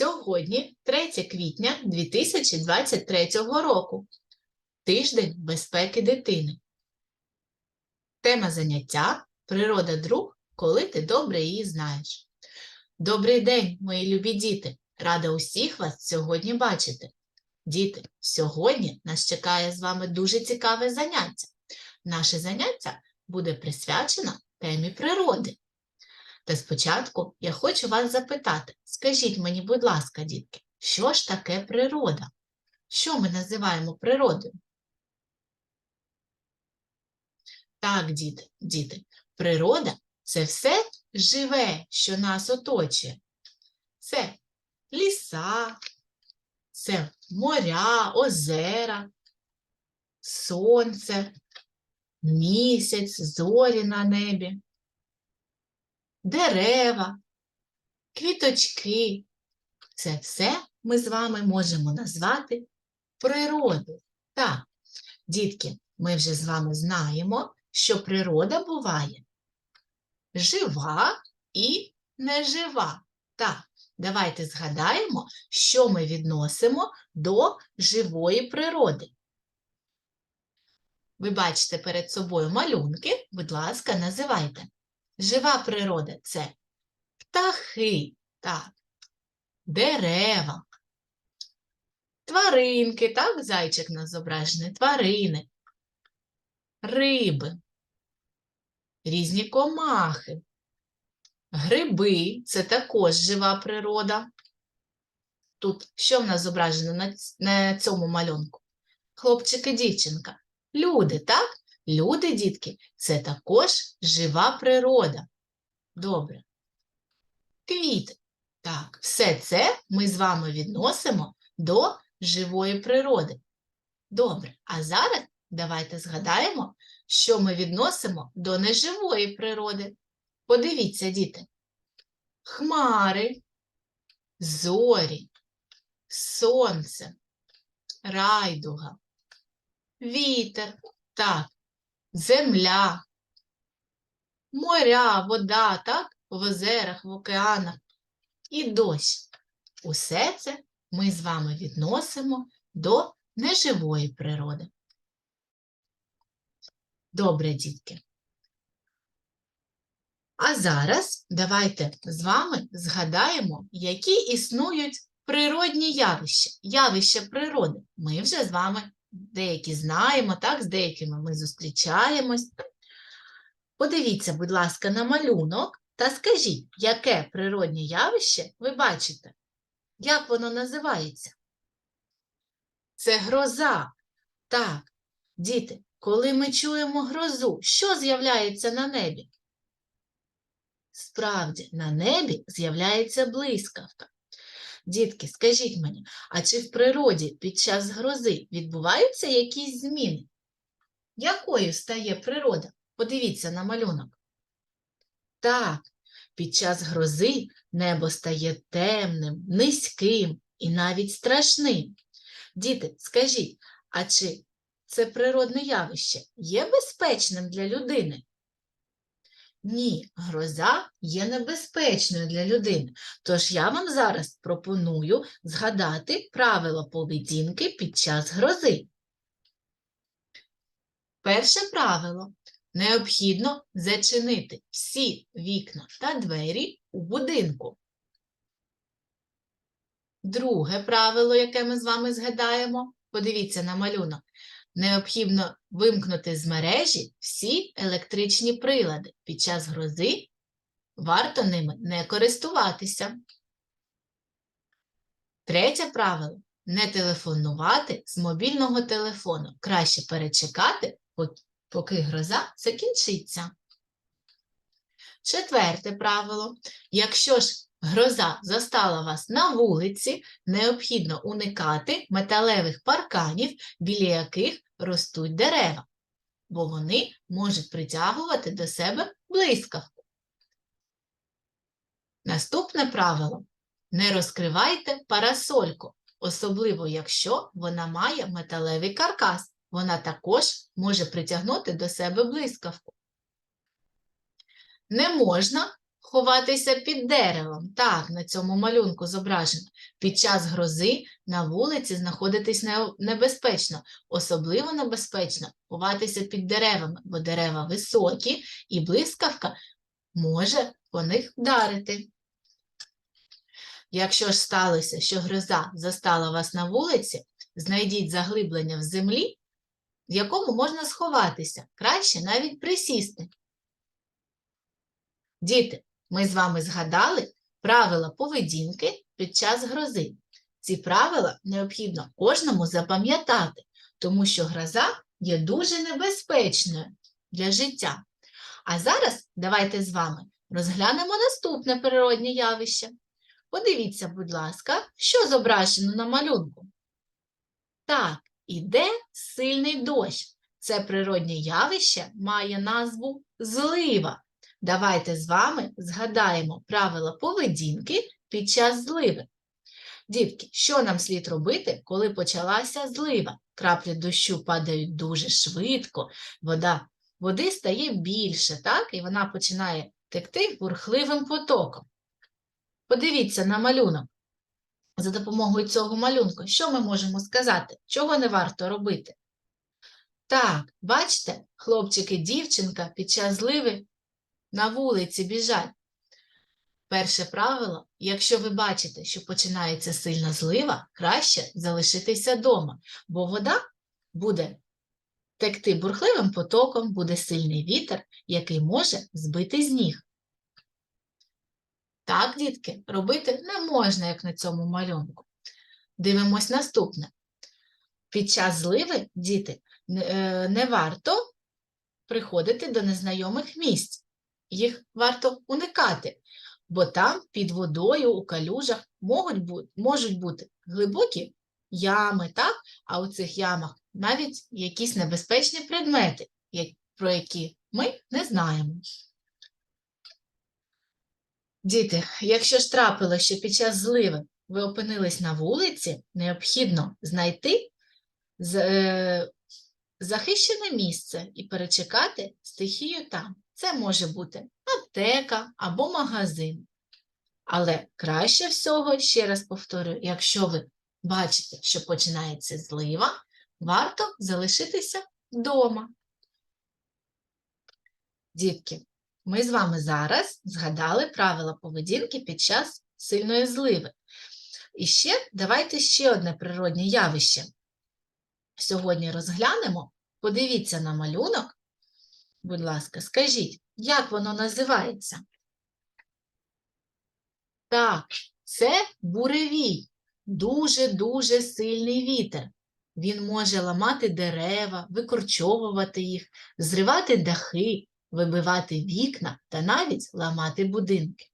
Сьогодні 3 квітня 2023 року. Тиждень безпеки дитини. Тема заняття Природа друг, коли ти добре її знаєш. Добрий день, мої любі діти! Рада усіх вас сьогодні бачити. Діти, сьогодні нас чекає з вами дуже цікаве заняття. Наше заняття буде присвячено темі природи. Та спочатку я хочу вас запитати, скажіть мені, будь ласка, дітки, що ж таке природа? Що ми називаємо природою? Так, діти, діти, природа це все живе, що нас оточує. Це ліса, це моря, озера, сонце, місяць, зорі на небі дерева, квіточки. Це все ми з вами можемо назвати природою. Так, дітки, ми вже з вами знаємо, що природа буває жива і нежива. Так, давайте згадаємо, що ми відносимо до живої природи. Ви бачите перед собою малюнки, будь ласка, називайте. Жива природа це птахи, так, дерева, тваринки, так, зайчик на зображений, тварини, риби, різні комахи, гриби це також жива природа. Тут що в нас зображено на, цьому малюнку? Хлопчик і дівчинка. Люди, так? Люди, дітки, це також жива природа. Добре. Квіти. Так, все це ми з вами відносимо до живої природи. Добре, а зараз давайте згадаємо, що ми відносимо до неживої природи. Подивіться, діти. Хмари, зорі, сонце, райдуга, вітер. Так, земля, моря, вода, так, в озерах, в океанах і дощ. Усе це ми з вами відносимо до неживої природи. Добре, дітки. А зараз давайте з вами згадаємо, які існують природні явища, явища природи. Ми вже з вами деякі знаємо, так, з деякими ми зустрічаємось. Подивіться, будь ласка, на малюнок та скажіть, яке природнє явище ви бачите? Як воно називається? Це гроза. Так, діти, коли ми чуємо грозу, що з'являється на небі? Справді, на небі з'являється блискавка. Дітки, скажіть мені, а чи в природі під час грози відбуваються якісь зміни? Якою стає природа? Подивіться на малюнок. Так, під час грози небо стає темним, низьким і навіть страшним. Діти, скажіть, а чи це природне явище є безпечним для людини? Ні, гроза є небезпечною для людини. Тож я вам зараз пропоную згадати правила поведінки під час грози. Перше правило. Необхідно зачинити всі вікна та двері у будинку. Друге правило, яке ми з вами згадаємо, подивіться на малюнок. Необхідно вимкнути з мережі всі електричні прилади. Під час грози варто ними не користуватися. Третє правило не телефонувати з мобільного телефону. Краще перечекати, поки гроза закінчиться. Четверте правило. Якщо ж гроза застала вас на вулиці, необхідно уникати металевих парканів, біля яких ростуть дерева, бо вони можуть притягувати до себе блискавку. Наступне правило. Не розкривайте парасольку, особливо якщо вона має металевий каркас. Вона також може притягнути до себе блискавку. Не можна ховатися під деревом. Так, на цьому малюнку зображено. Під час грози на вулиці знаходитись небезпечно. Особливо небезпечно ховатися під деревами, бо дерева високі і блискавка може по них вдарити. Якщо ж сталося, що гроза застала вас на вулиці, знайдіть заглиблення в землі, в якому можна сховатися, краще навіть присісти. Діти, ми з вами згадали правила поведінки під час грози. Ці правила необхідно кожному запам'ятати, тому що гроза є дуже небезпечною для життя. А зараз давайте з вами розглянемо наступне природне явище. Подивіться, будь ласка, що зображено на малюнку. Так, іде сильний дощ. Це природне явище має назву злива. Давайте з вами згадаємо правила поведінки під час зливи. Дітки, що нам слід робити, коли почалася злива? Краплі дощу падають дуже швидко, вода, води стає більше, так? І вона починає текти бурхливим потоком. Подивіться на малюнок. За допомогою цього малюнку, що ми можемо сказати? Чого не варто робити? Так, бачите, хлопчик і дівчинка під час зливи на вулиці біжать. Перше правило, якщо ви бачите, що починається сильна злива, краще залишитися вдома, бо вода буде текти бурхливим потоком, буде сильний вітер, який може збити з ніг. Так, дітки, робити не можна, як на цьому малюнку. Дивимось наступне. Під час зливи, діти, не- е, варто приходити до незнайомих місць. Їх варто уникати, бо там під водою у калюжах можуть бути, можуть бути глибокі ями, так? а у цих ямах навіть якісь небезпечні предмети, про які ми не знаємо. Діти, якщо ж трапило, що під час зливи ви опинились на вулиці, необхідно знайти е, захищене місце і перечекати стихію там. Це може бути аптека або магазин. Але краще всього, ще раз повторюю, якщо ви бачите, що починається злива, варто залишитися вдома. Дітки, ми з вами зараз згадали правила поведінки під час сильної зливи. І ще давайте ще одне природне явище. Сьогодні розглянемо. Подивіться на малюнок. Будь ласка, скажіть, як воно називається? Так, це буревій. Дуже-дуже сильний вітер. Він може ламати дерева, викорчовувати їх, зривати дахи, вибивати вікна та навіть ламати будинки.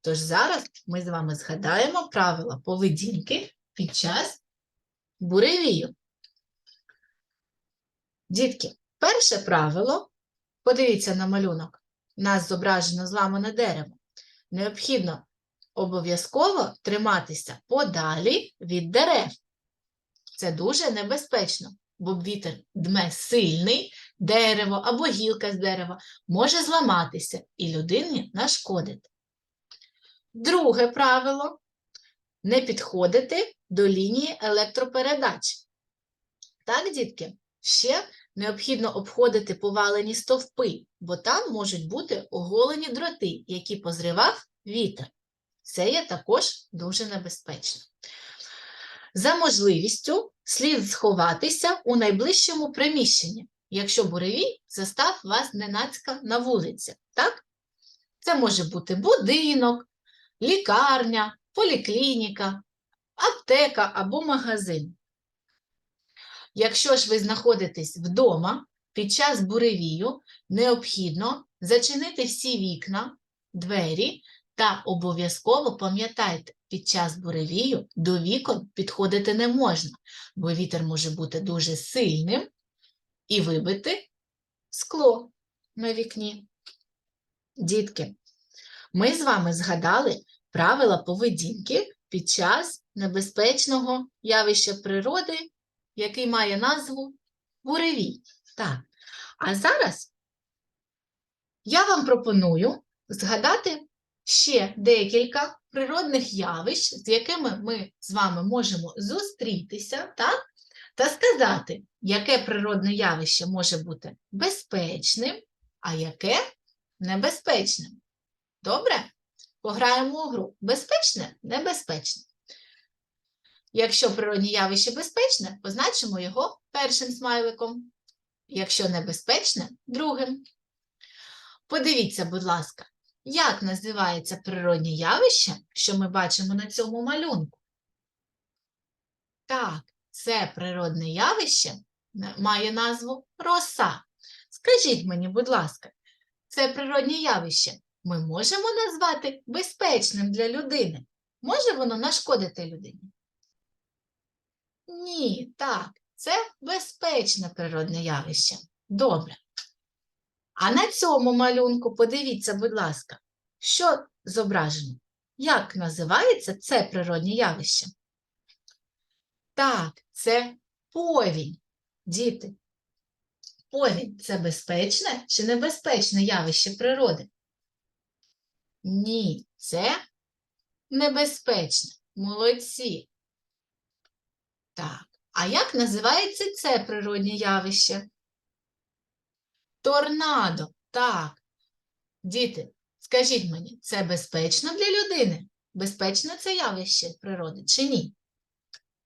Тож зараз ми з вами згадаємо правила поведінки під час буревію. Дітки, перше правило, подивіться на малюнок, нас зображено зламане дерево. Необхідно обов'язково триматися подалі від дерев. Це дуже небезпечно, бо вітер дме сильний, дерево або гілка з дерева може зламатися і людині нашкодити. Друге правило не підходити до лінії електропередач. Так, дітки, ще необхідно обходити повалені стовпи, бо там можуть бути оголені дроти, які позривав вітер. Це є також дуже небезпечно. За можливістю слід сховатися у найближчому приміщенні, якщо буревій застав вас ненацька на вулиці. Так? Це може бути будинок, лікарня, поліклініка, аптека або магазин. Якщо ж ви знаходитесь вдома під час буревію, необхідно зачинити всі вікна, двері та обов'язково пам'ятайте, під час буревію до вікон підходити не можна, бо вітер може бути дуже сильним і вибити скло на вікні. Дітки, ми з вами згадали правила поведінки під час небезпечного явища природи, який має назву буревій. Так. А зараз я вам пропоную згадати ще декілька природних явищ, з якими ми з вами можемо зустрітися, так? Та сказати, яке природне явище може бути безпечним, а яке небезпечним. Добре? Пограємо у гру. Безпечне, небезпечне. Якщо природне явище безпечне, позначимо його першим смайликом. Якщо небезпечне другим. Подивіться, будь ласка, як називається природне явище, що ми бачимо на цьому малюнку? Так, це природне явище має назву роса. Скажіть мені, будь ласка, це природне явище ми можемо назвати безпечним для людини? Може воно нашкодити людині? Ні, так, це безпечне природне явище. Добре. А на цьому малюнку подивіться, будь ласка, що зображено? Як називається це природне явище? Так, це повінь. Діти, повінь це безпечне чи небезпечне явище природи? Ні, це небезпечне. Молодці. Так, а як називається це природне явище? Торнадо. Так. Діти, скажіть мені, це безпечно для людини? Безпечне це явище природи чи ні?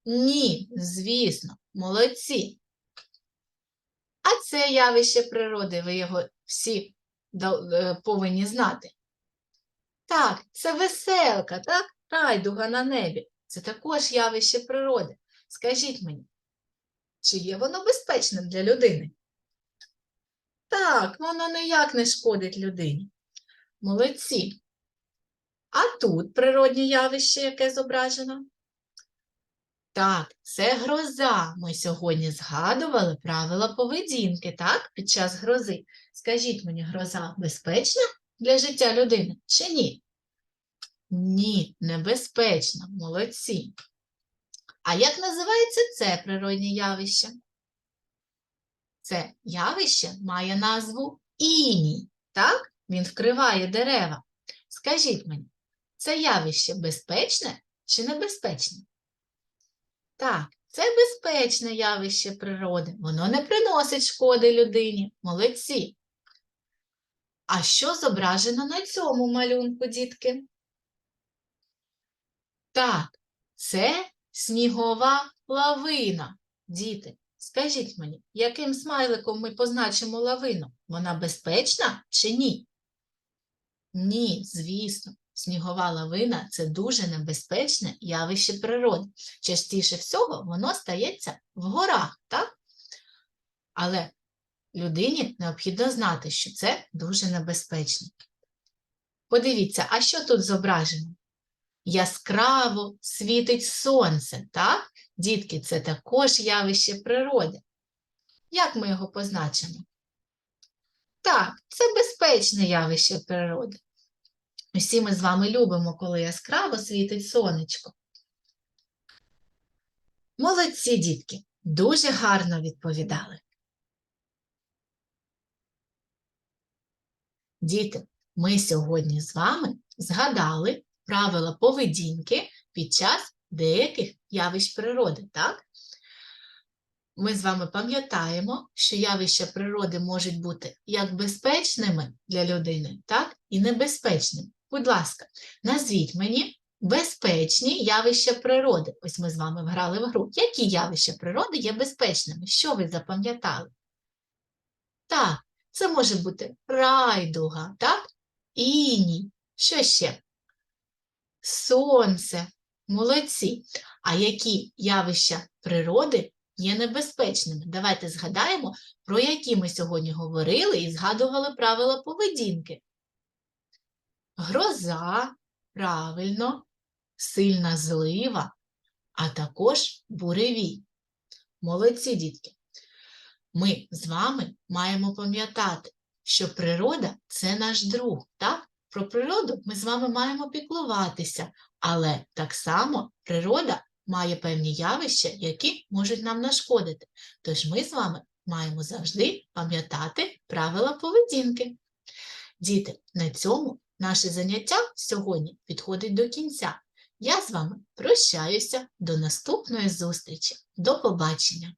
Ні, звісно, молодці. А це явище природи, ви його всі е, повинні знати. Так, це веселка, так? Райдуга на небі. Це також явище природи. Скажіть мені, чи є воно безпечним для людини? Так, воно ніяк не шкодить людині. Молодці. А тут природнє явище, яке зображено? Так, це гроза. Ми сьогодні згадували правила поведінки, так, під час грози. Скажіть мені, гроза безпечна для життя людини чи ні? Ні, небезпечна. Молодці. А як називається це природнє явище? Це явище має назву іній, так? Він вкриває дерева. Скажіть мені, це явище безпечне чи небезпечне? Так, це безпечне явище природи. Воно не приносить шкоди людині. Молодці. А що зображено на цьому малюнку, дітки? Так, це снігова лавина. Діти, скажіть мені, яким смайликом ми позначимо лавину? Вона безпечна чи ні? Ні, звісно. Снігова лавина це дуже небезпечне явище природи. Частіше всього воно стається в горах, так? Але людині необхідно знати, що це дуже небезпечно. Подивіться, а що тут зображено? Яскраво світить сонце, так? Дітки, це також явище природи. Як ми його позначимо? Так, це безпечне явище природи. Усі ми з вами любимо, коли яскраво світить сонечко. Молодці, дітки, дуже гарно відповідали. Діти, ми сьогодні з вами згадали правила поведінки під час деяких явищ природи, так? Ми з вами пам'ятаємо, що явища природи можуть бути як безпечними для людини, так і небезпечними. Будь ласка, назвіть мені безпечні явища природи. Ось ми з вами грали в гру. Які явища природи є безпечними? Що ви запам'ятали? Так, це може бути райдуга, так? Іній. Що ще? Сонце. Молодці. А які явища природи є небезпечними? Давайте згадаємо, про які ми сьогодні говорили і згадували правила поведінки. Гроза, правильно, сильна злива, а також буревій. Молодці, дітки. Ми з вами маємо пам'ятати, що природа це наш друг, так? Про природу ми з вами маємо піклуватися, але так само природа має певні явища, які можуть нам нашкодити. Тож ми з вами маємо завжди пам'ятати правила поведінки. Діти, на цьому Наше заняття сьогодні підходить до кінця. Я з вами прощаюся. До наступної зустрічі. До побачення!